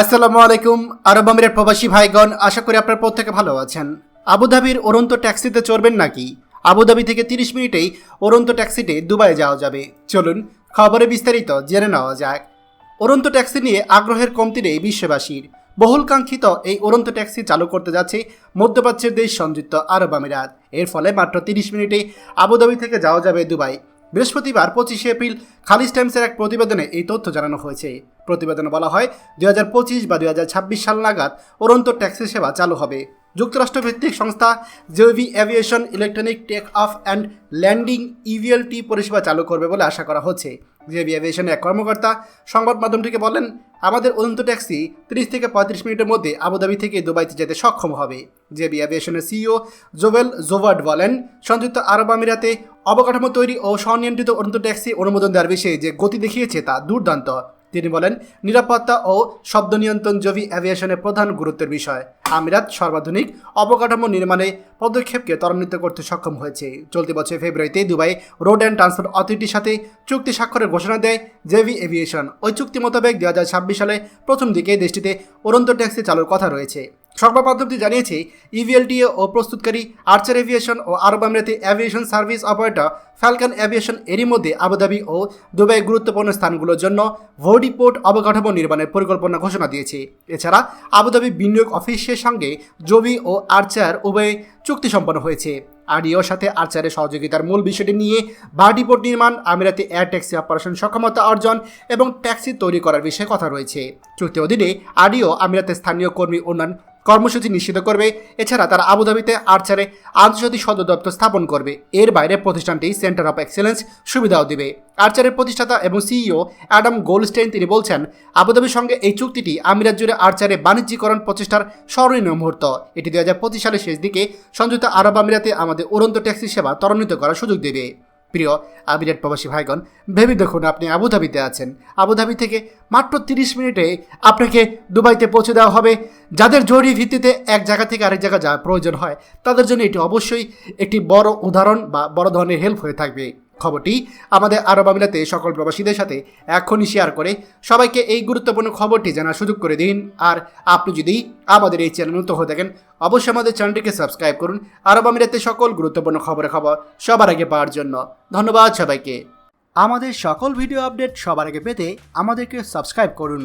আসসালামু আলাইকুম, আরব আমিরের প্রবাসী ভাইগণ, আশা করি আপনার প্রত্যেকে ভালো আছেন। আবুধাবির অরন্ত ট্যাক্সিতে চড়বেন নাকি? আবুধাবি থেকে তিরিশ মিনিটেই ওরন্ত ট্যাক্সিতে দুবাই যাওয়া যাবে। চলুন খবরে বিস্তারিত জেনে নেওয়া যাক। অরন্ত ট্যাক্সি নিয়ে আগ্রহের কমতি নেই বিশ্ববাসীর। বহুল কাঙ্ক্ষিত এই উড়ন্ত ট্যাক্সি চালু করতে যাচ্ছে মধ্যপ্রাচ্যের দেশ সংযুক্ত আরব আমিরাত। এর ফলে মাত্র তিরিশ মিনিটে আবুধাবি থেকে যাওয়া যাবে দুবাই। বৃহস্পতিবার পঁচিশে এপ্রিল খালিজ টাইমসের এক প্রতিবেদনে এই তথ্য জানানো হয়েছে। প্রতিবেদনে বলা হয়, দুই হাজার পঁচিশ বা দুই হাজার ছাব্বিশ সাল নাগাদ উড়ন্ত ট্যাক্সি সেবা চালু হবে। যুক্তরাষ্ট্রভিত্তিক সংস্থা Joby aviation electronic take off and landing EVLT পরিষেবা চালু করবে বলে আশা করা হচ্ছে। জেভি এভিয়েশনের এক কর্মকর্তা সংবাদ মাধ্যমটিকে বলেন, আমাদের উড়ন্ত ট্যাক্সি তিরিশ থেকে পঁয়ত্রিশ মিনিটের মধ্যে আবুধাবি থেকে দুবাইতে যেতে সক্ষম হবে। জেবি এভিয়েশনের সিইও জোভেল জোভার্ড বলেন, সংযুক্ত আরব আমিরাতে অবকাঠামো তৈরি ও স্বনিয়ন্ত্রিত উড়ন্ত ট্যাক্সি অনুমোদন দেওয়ার বিষয়ে যে গতি দেখিয়েছে তা দুর্দান্ত। তিনি বলেন, নিরাপত্তা ও শব্দ নিয়ন্ত্রণ জবি অ্যাভিয়েশনের প্রধান গুরুত্বের বিষয়। আমিরাত সর্বাধুনিক অবকাঠামো নির্মাণে পদক্ষেপকে ত্বরান্বিত করতে সক্ষম হয়েছে। চলতি বছর ফেব্রুয়ারিতে দুবাই রোড অ্যান্ড ট্রান্সপোর্ট অথরিটির সাথে চুক্তি স্বাক্ষরের ঘোষণা দেয় জেভি এভিয়েশন। ওই চুক্তি মোতাবেক দুই হাজার ছাব্বিশ সালে প্রথম দিকে দেশটিতে উড়ন্ত ট্যাক্সি চালুর কথা রয়েছে। সংবাদ মাধ্যমটি জানিয়েছে ইভিএলটিএ ও প্রস্তুতকারী আর্চার এভিয়েশন ও আরব আমিরাতে aviation service operator Falcon aviation এরই মধ্যে আবুধাবি ও দুবাই গুরুত্বপূর্ণ স্থানগুলোর জন্য ভোডিপোর্ট অবকাঠামো নির্মাণের পরিকল্পনা ঘোষণা দিয়েছে। এছাড়া আবুধাবি বিনিয়োগ অফিসের সঙ্গে জবি ও আর্চার উভয় চুক্তি সম্পন্ন হয়েছে আরডিওর সাথে আর্চারের সহযোগিতার মূল বিষয়টি নিয়ে ভার্ডিপোর্ট নির্মাণ, আমিরাতে এয়ার ট্যাক্সি অপারেশন সক্ষমতা অর্জন এবং ট্যাক্সি তৈরি করার বিষয়ে কথা রয়েছে। চুক্তি অধীনে আরডিও আমিরাতে স্থানীয় কর্মী উন্নয়ন কর্মসূচি নিশ্চিত করবে। এছাড়া তারা আবুধাবিতে আর্চারে আন্তর্জাতিক সদর দপ্তর স্থাপন করবে। এর বাইরে প্রতিষ্ঠানটি সেন্টার অফ এক্সেলেন্স সুবিধাও দেবে। আর্চারের প্রতিষ্ঠাতা এবং সিইও অ্যাডাম গোল্ডস্টেইন তিনি বলছেন, আবুধাবির সঙ্গে এই চুক্তিটি আমিরাত জুড়ে আর্চারে বাণিজ্যিকরণ প্রচেষ্টার স্মরণীয় মুহূর্ত। এটি দুই হাজার পঁচিশ সালের শেষ দিকে সংযুক্ত আরব আমিরাতে আমাদের উড়ন্ত ট্যাক্সি সেবা ত্বরান্বিত করার সুযোগ দেবে। প্রিয় আমিরাত প্রবাসী ভাইগণ, ভেবে দেখুন আপনি আবুধাবিতে আছেন। আবুধাবি থেকে মাত্র তিরিশ মিনিটে আপনাকে দুবাইতে পৌঁছে দেওয়া হবে। যাদের জরুরি ভিত্তিতে এক জায়গা থেকে আরেক জায়গা যাওয়ার প্রয়োজন হয়, তাদের জন্য এটি অবশ্যই একটি বড় উদাহরণ বা বড় ধরনের হেল্প হয়ে থাকবে। খবরটি আমাদের আরব আমিরাতে সকল প্রবাসীদের সাথে এখনই শেয়ার করে সবাইকে এই গুরুত্বপূর্ণ খবরটি জানার সুযোগ করে দিন। আর আপনি যদি আমাদের এই চ্যানেল নতুন হয়ে থাকেন, অবশ্যই আমাদের চ্যানেলটিকে সাবস্ক্রাইব করুন। আরব আমিরাতে সকল গুরুত্বপূর্ণ খবরের খবর সবার আগে পাওয়ার জন্য ধন্যবাদ সবাইকে। আমাদের সকল ভিডিও আপডেট সবার আগে পেতে আমাদেরকে সাবস্ক্রাইব করুন।